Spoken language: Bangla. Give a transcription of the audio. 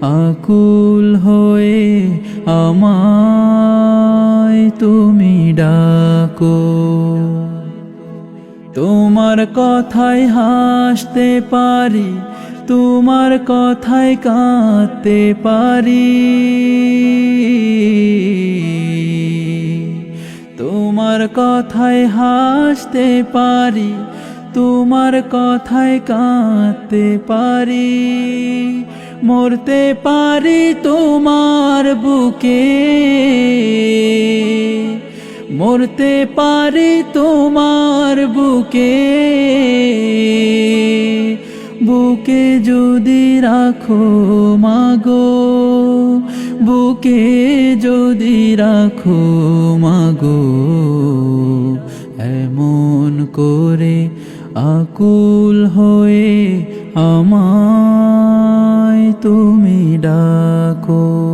আকুল হয়ে আমায় তুমি ডাকো। তোমার কথায় হাসতে পারি, তোমার কথায় কাঁদতে পারি। তোমার কথায় হাসতে পারি, তোমার কথায় কাঁদতে পারি। মরতে পারি তোমার বুকে। মরতে পারি তোমার বুকে। বুকে যদি রাখো মাগো, বুকে যদি রাখো মাগো, এমন করে আকুল হয়ে আমায় তুমি ডাকো।